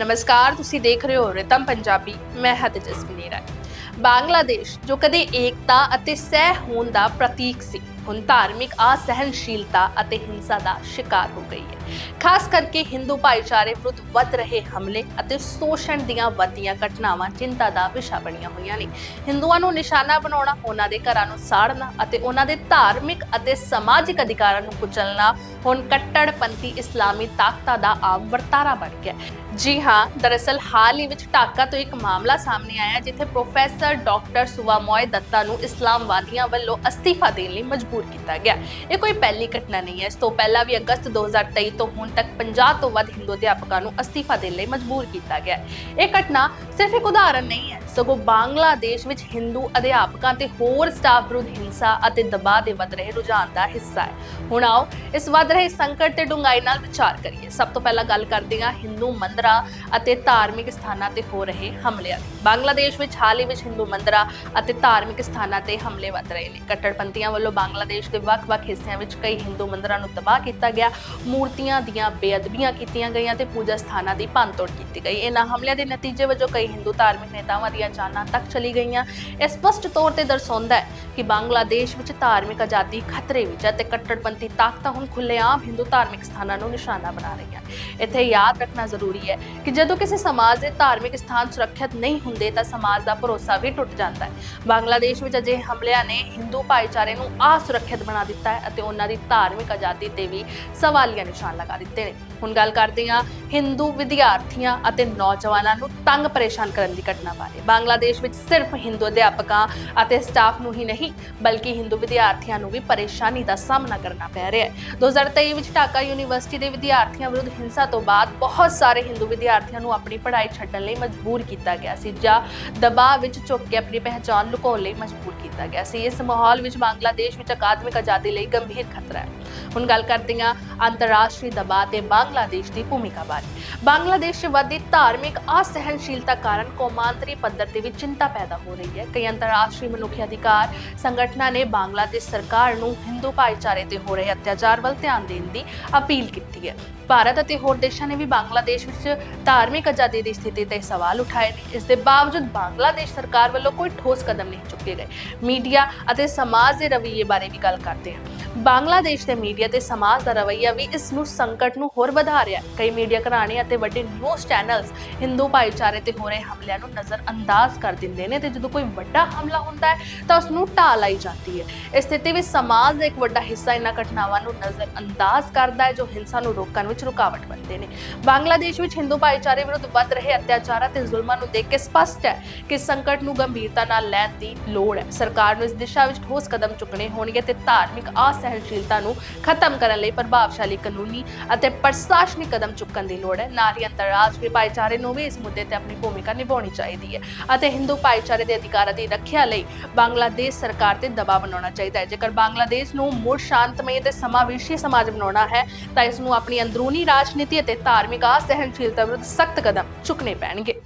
ਨਮਸਕਾਰ, ਤੁਸੀਂ ਦੇਖ ਰਹੇ ਹੋ ਰਿਤਮ ਪੰਜਾਬੀ, ਮੈਂ ਹਾਂ ਤੇਜਸਵਨੀ ਰਾਏ। ਬੰਗਲਾਦੇਸ਼, ਜੋ ਕਦੇ ਏਕਤਾ ਅਤੇ ਸਹਿ ਹੋਣ ਦਾ ਪ੍ਰਤੀਕ ਸੀ। ਹੁਣ ਧਾਰਮਿਕ ਅਸਹਿਣਸ਼ੀਲਤਾ ਅਤੇ ਹਿੰਸਾ ਦਾ ਸ਼ਿਕਾਰ ਹੋ ਗਈ ਹੈ। ਖਾਸ ਕਰਕੇ ਹਿੰਦੂ ਭਾਈਚਾਰੇ ਵਿਰੁੱਧ ਵੱਧ ਰਹੇ ਹਮਲੇ ਅਤੇ ਸ਼ੋਸ਼ਣ ਦੀਆਂ ਵੱਧਦੀਆਂ ਘਟਨਾਵਾਂ ਚਿੰਤਾ ਦਾ ਵਿਸ਼ਾ ਬਣੀਆਂ ਹੋਈਆਂ ਨੇ। ਹਿੰਦੂਆਂ ਨੂੰ ਨਿਸ਼ਾਨਾ ਬਣਾਉਣਾ, ਉਹਨਾਂ ਦੇ ਘਰਾਂ ਨੂੰ ਸਾੜਨਾ ਅਤੇ ਉਹਨਾਂ ਦੇ ਧਾਰਮਿਕ ਅਤੇ ਸਮਾਜਿਕ ਅਧਿਕਾਰਾਂ ਨੂੰ ਕੁਚਲਣਾ ਹੁਣ ਕੱਟੜਪੰਥੀ ਇਸਲਾਮੀ ਤਾਕਤਾਂ ਦਾ ਆਮ ਵਰਤਾਰਾ ਬਣ ਗਿਆ ਜੀ ਹਾਂ, ਦਰਅਸਲ ਹਾਲ ਹੀ ਵਿੱਚ ਢਾਕਾ ਤੋਂ ਇੱਕ ਮਾਮਲਾ ਸਾਹਮਣੇ ਆਇਆ ਜਿੱਥੇ ਪ੍ਰੋਫੈਸਰ ਡਾਕਟਰ ਸੁਵਾਮੋਏ ਦੱਤਾ ਨੂੰ ਇਸਲਾਮਵਾਦੀਆਂ ਵੱਲੋਂ ਅਸਤੀਫਾ ਦੇਣ ਲਈ ਮਜਬੂਰ ਕੀਤਾ ਗਿਆ। ਇਹ ਕੋਈ ਪਹਿਲੀ ਘਟਨਾ ਨਹੀਂ ਹੈ। ਇਸ ਤੋਂ ਪਹਿਲਾਂ ਵੀ ਅਗਸਤ 2023 ਤੋਂ ਹੁਣ ਤੱਕ 50 ਤੋਂ ਵੱਧ ਹਿੰਦੂ ਅਧਿਆਪਕਾਂ ਨੂੰ ਅਸਤੀਫਾ ਦੇਣ ਲਈ ਮਜਬੂਰ ਕੀਤਾ ਗਿਆ ਇਹ ਘਟਨਾ ਸਿਰਫ ਇੱਕ ਉਦਾਹਰਨ ਨਹੀਂ ਹੈ। ਸਗੋਂ ਬੰਗਲਾਦੇਸ਼ ਵਿੱਚ ਹਿੰਦੂ ਅਧਿਆਪਕਾਂ ਤੇ ਹੋਰ ਸਟਾਫ ਵਿਰੁੱਧ ਹਿੰਸਾ ਅਤੇ ਦਬਾਅ ਦੇ ਵੱਧ ਰਹੇ ਰੁਝਾਨ ਦਾ ਹਿੱਸਾ ਹੈ। ਹੁਣ ਆਓ ਇਸ ਵੱਧ ਰਹੇ ਸੰਕਟ ਤੇ ਡੂੰਘਾਈ ਨਾਲ ਵਿਚਾਰ ਕਰੀਏ। ਸਭ ਤੋਂ ਪਹਿਲਾਂ ਗੱਲ ਕਰਦੇ ਹਾਂ ਹਿੰਦੂ ਮੰਦਰਾਂ ਅਤੇ ਧਾਰਮਿਕ ਸਥਾਨਾਂ ਤੇ ਹੋ ਰਹੇ ਹਮਲਿਆਂ ਦੀ। ਬੰਗਲਾਦੇਸ਼ ਵਿੱਚ ਹਾਲ ਹੀ ਵਿੱਚ ਹਿੰਦੂ ਮੰਦਰਾਂ ਅਤੇ ਧਾਰਮਿਕ ਸਥਾਨਾਂ ਤੇ ਹਮਲੇ ਵੱਧ ਰਹੇ ਨੇ। ਕੱਟੜਪੰਥੀਆਂ ਵੱਲੋਂ ਬੰਗਲਾਦੇਸ਼ ਦੇ ਵੱਖ-ਵੱਖ ਹਿੱਸਿਆਂ ਵਿੱਚ ਕਈ ਹਿੰਦੂ ਮੰਦਰਾਂ ਨੂੰ ਤਬਾਹ ਕੀਤਾ ਗਿਆ। ਮੂਰਤੀਆਂ ਦੀਆਂ ਬੇਅਦਬੀਆਂ ਕੀਤੀਆਂ ਗਈਆਂ ਤੇ ਪੂਜਾ ਸਥਾਨਾਂ ਦੀ ਭੰਨਤੋੜ ਕੀਤੀ ਗਈ। ਇਹਨਾਂ ਹਮਲਿਆਂ ਦੇ ਨਤੀਜੇ ਵਜੋਂ ਕਈ ਹਿੰਦੂ ਧਾਰਮਿਕ ਨੇਤਾਵਾਂ ਦੀਆਂ ਜਾਨਾਂ ਤੱਕ ਚਲੀ ਗਈਆਂ। ਇਹ ਸਪਸ਼ਟ ਤੌਰ ਤੇ ਦਰਸਾਉਂਦਾ ਹੈ ਕਿ ਬੰਗਲਾਦੇਸ਼ ਵਿੱਚ ਧਾਰਮਿਕ ਆਜ਼ਾਦੀ ਖਤਰੇ ਵਿੱਚ ਹੈ ਤੇ ਕੱਟੜਪੰਥੀ ਤਾਕਤਾਂ ਹੁਣ ਖੁੱਲੇਆਮ ਹਿੰਦੂ ਧਾਰਮਿਕ ਸਥਾਨਾਂ ਨੂੰ ਨਿਸ਼ਾਨਾ ਬਣਾ ਰਹੀਆਂ ਇੱਥੇ ਯਾਦ ਰੱਖਣਾ ਜ਼ਰੂਰੀ ਹੈ ਕਿ ਜਦੋਂ ਕਿਸੇ ਸਮਾਜ ਦੇ ਧਾਰਮਿਕ ਸਥਾਨ ਸੁਰੱਖਿਅਤ ਨਹੀਂ ਹੁੰਦੇ ਤਾਂ ਸਮਾਜ ਦਾ ਭਰੋਸਾ ਵੀ ਟੁੱਟ ਜਾਂਦਾ ਹੈ। ਬੰਗਲਾਦੇਸ਼ ਵਿੱਚ ਅਜਿਹੇ ਹਮਲਿਆਂ ਨੇ ਹਿੰਦੂ ਭਾਈਚਾਰੇ ਨੂੰ ਆਸ ਸੁਰੱਖਿਅਤ ਬਣਾ ਦਿੱਤਾ ਹੈ ਅਤੇ ਉਹਨਾਂ ਦੀ ਧਾਰਮਿਕ ਆਜ਼ਾਦੀ ਤੇ ਵੀ ਸਵਾਲੀਆ ਨਿਸ਼ਾਨ ਲਗਾ ਦਿੱਤੇ ਨੇ। ਹੁਣ ਗੱਲ ਕਰਦੇ ਹਾਂ ਹਿੰਦੂ ਵਿਦਿਆਰਥੀਆਂ ਅਤੇ ਨੌਜਵਾਨਾਂ ਨੂੰ ਤੰਗ ਪਰੇਸ਼ਾਨ ਕਰਨ ਦੀ ਘਟਨਾ ਬਾਰੇ ਬੰਗਲਾਦੇਸ਼ ਵਿੱਚ ਸਿਰਫ ਹਿੰਦੂ ਅਧਿਆਪਕਾਂ ਅਤੇ ਸਟਾਫ ਨੂੰ ਹੀ ਨਹੀਂ, ਬਲਕਿ ਹਿੰਦੂ ਵਿਦਿਆਰਥੀਆਂ ਨੂੰ ਵੀ ਪਰੇਸ਼ਾਨੀ ਦਾ ਸਾਹਮਣਾ ਕਰਨਾ ਪੈ ਰਿਹਾ ਹੈ। 2023 ਵਿੱਚ ਢਾਕਾ ਯੂਨੀਵਰਸਿਟੀ ਦੇ ਵਿਦਿਆਰਥੀਆਂ ਵਿਰੁੱਧ ਹਿੰਸਾ ਤੋਂ ਬਾਅਦ ਬਹੁਤ ਸਾਰੇ ਹਿੰਦੂ ਵਿਦਿਆਰਥੀਆਂ ਨੂੰ ਆਪਣੀ ਪੜ੍ਹਾਈ ਛੱਡਣ ਲਈ ਮਜਬੂਰ ਕੀਤਾ ਗਿਆ ਸੀ, ਜਾਂ ਦਬਾਅ ਵਿੱਚ ਝੁਕ ਕੇ ਆਪਣੀ ਪਹਿਚਾਣ ਲੁਕਾਉਣ ਲਈ ਮਜਬੂਰ ਕੀਤਾ ਗਿਆ ਸੀ। ਇਸ ਮਾਹੌਲ ਵਿੱਚ ਬੰਗਲਾਦੇਸ਼ ਵਿੱਚ ਅਕਾਦਮਿਕ ਆਜ਼ਾਦੀ ਲਈ ਗੰਭੀਰ ਖਤਰਾ ਹੈ। ਹੁਣ ਗੱਲ ਕਰਦੇ ਹਾਂ ਅੰਤਰਰਾਸ਼ਟਰੀ ਦਬਾਅ ਤੇ ਬੰਗਲਾਦੇਸ਼ ਦੀ ਭੂਮਿਕਾ ਬਾਰੇ। ਬੰਗਲਾਦੇਸ਼ 'ਚ ਵੱਧਦੀ ਧਾਰਮਿਕ ਅਸਹਿਣਸ਼ੀਲਤਾ ਕਾਰਨ ਕੌਮਾਂਤਰੀ ਪੱਧਰ ਤੇ ਵੀ ਚਿੰਤਾ ਪੈਦਾ ਹੋ ਰਹੀ ਹੈ। ਕਈ ਅੰਤਰਰਾਸ਼ਟਰੀ ਮਨੁੱਖੀ ਅਧਿਕਾਰ ਸੰਗਠਨਾਂ ਨੇ ਬੰਗਲਾਦੇਸ਼ ਸਰਕਾਰ ਨੂੰ ਹਿੰਦੂ ਭਾਈਚਾਰੇ ਤੇ ਹੋ ਰਹੇ ਅਤਿਆਚਾਰ ਵੱਲ ਧਿਆਨ ਦੇਣ ਦੀ ਅਪੀਲ ਕੀਤੀ ਹੈ। ਭਾਰਤ ਅਤੇ ਹੋਰ ਦੇਸ਼ਾਂ ਨੇ ਵੀ ਬੰਗਲਾਦੇਸ਼ ਵਿੱਚ ਧਾਰਮਿਕ ਆਜ਼ਾਦੀ ਦੀ ਸਥਿਤੀ ਤੇ ਸਵਾਲ ਉਠਾਏ ਨੇ। ਇਸ ਦੇ ਬਾਵਜੂਦ ਬਾਂਗਲਾਦੇਸ਼ ਸਰਕਾਰ ਵੱਲੋਂ ਕੋਈ ਠੋਸ ਕਦਮ ਨਹੀਂ ਚੁੱਕੇ ਗਏ। ਮੀਡੀਆ ਅਤੇ ਸਮਾਜ ਦੇ ਰਵੱਈਏ ਬਾਰੇ ਵੀ ਗੱਲ ਕਰਦੇ ਹਾਂ। ਬੰਗਲਾਦੇਸ਼ ਦੇ ਮੀਡੀਆ ਤੇ ਸਮਾਜ ਦਾ ਰਵੱਈਆ ਵੀ ਇਸ ਨੂੰ ਸੰਕਟ ਨੂੰ ਹੋਰ ਵਧਾ ਰਿਹਾ ਹੈ। ਕਈ ਮੀਡੀਆ ਘਰਾਣੇ ਅਤੇ ਵੱਡੇ ਨਿਊਜ਼ ਚੈਨਲਸ ਹਿੰਦੂ ਭਾਈਚਾਰੇ ਤੇ ਹੋ ਰਹੇ ਹਮਲਿਆਂ ਨੂੰ ਨਜ਼ਰਅੰਦਾਜ਼ ਕਰ ਦਿੰਦੇ ਨੇ ਤੇ ਜਦੋਂ ਕੋਈ ਵੱਡਾ ਹਮਲਾ ਹੁੰਦਾ ਹੈ ਤਾਂ ਉਸ ਨੂੰ ਢਾਹ ਲਾਈ ਜਾਂਦੀ ਹੈ। ਇਸ ਸਥਿਤੀ ਵਿੱਚ ਸਮਾਜ ਦਾ ਇੱਕ ਵੱਡਾ ਹਿੱਸਾ ਇਹਨਾਂ ਘਟਨਾਵਾਂ ਨੂੰ ਨਜ਼ਰਅੰਦਾਜ਼ ਕਰਦਾ ਹੈ ਜੋ ਹਿੰਸਾ ਨੂੰ ਰੋਕਣ ਵਿੱਚ ਰੁਕਾਵਟ ਬਣਦੇ ਨੇ। ਬੰਗਲਾਦੇਸ਼ ਵਿੱਚ ਹਿੰਦੂ ਭਾਈਚਾਰੇ ਵਿਰੁੱਧ ਵੱਧ ਰਹੇ ਅਤਿਆਚਾਰਾਂ ਤੇ ਜ਼ੁਲਮਾਂ ਨੂੰ ਦੇਖ ਕੇ ਸਪਸ਼ਟ ਹੈ ਕਿ ਸੰਕਟ ਨੂੰ ਗੰਭੀਰਤਾ ਨਾਲ ਲੈਣ ਦੀ ਲੋੜ ਹੈ। ਸਰਕਾਰ ਨੂੰ ਇਸ ਦਿਸ਼ਾ ਵਿੱਚ ਠੋਸ ਕਦਮ ਚੁੱਕਣੇ ਹੋਣਗੇ ਤੇ ਧਾਰਮਿਕ ਅਸਹਿਣਸ਼ੀਲਤਾ ਨੂੰ ਖਤਮ ਕਰਨ ਲਈ ਪ੍ਰਭਾਵਸ਼ਾਲੀ ਕਾਨੂੰਨੀ ਅਤੇ ਪ੍ਰਸ਼ਾਸਨਿਕ ਕਦਮ ਚੁੱਕਣ ਦੀ ਲੋੜ ਹੈ। ਨਾਲ ਹੀ ਅੰਤਰਰਾਸ਼ਟਰੀ ਭਾਈਚਾਰੇ ਨੂੰ ਵੀ ਇਸ ਮੁੱਦੇ ਤੇ ਆਪਣੀ ਭੂਮਿਕਾ ਨਿਭਾਉਣੀ ਚਾਹੀਦੀ ਹੈ ਅਤੇ ਹਿੰਦੂ ਭਾਈਚਾਰੇ ਦੇ ਅਧਿਕਾਰਾਂ ਦੀ ਰੱਖਿਆ ਲਈ ਬੰਗਲਾਦੇਸ਼ ਸਰਕਾਰ ਤੇ ਦਬਾਅ ਬਣਾਉਣਾ ਚਾਹੀਦਾ ਹੈ। ਜੇਕਰ ਬੰਗਲਾਦੇਸ਼ ਨੂੰ ਮੁੜ ਸ਼ਾਂਤਮਈ ਤੇ ਸਮਾਵੇਸ਼ੀ ਸਮਾਜ ਬਣਾਉਣਾ ਹੈ, ਤਾਂ ਇਸ ਨੂੰ ਆਪਣੀ ਅੰਦਰੂਨੀ ਰਾਜਨੀਤੀ ਅਤੇ ਧਾਰਮਿਕ ਅਸਹਿਣਸ਼ੀਲਤਾ ਵਿਰੁੱਧ ਸਖਤ ਕਦਮ ਚੁੱਕਣੇ ਪੈਣਗੇ।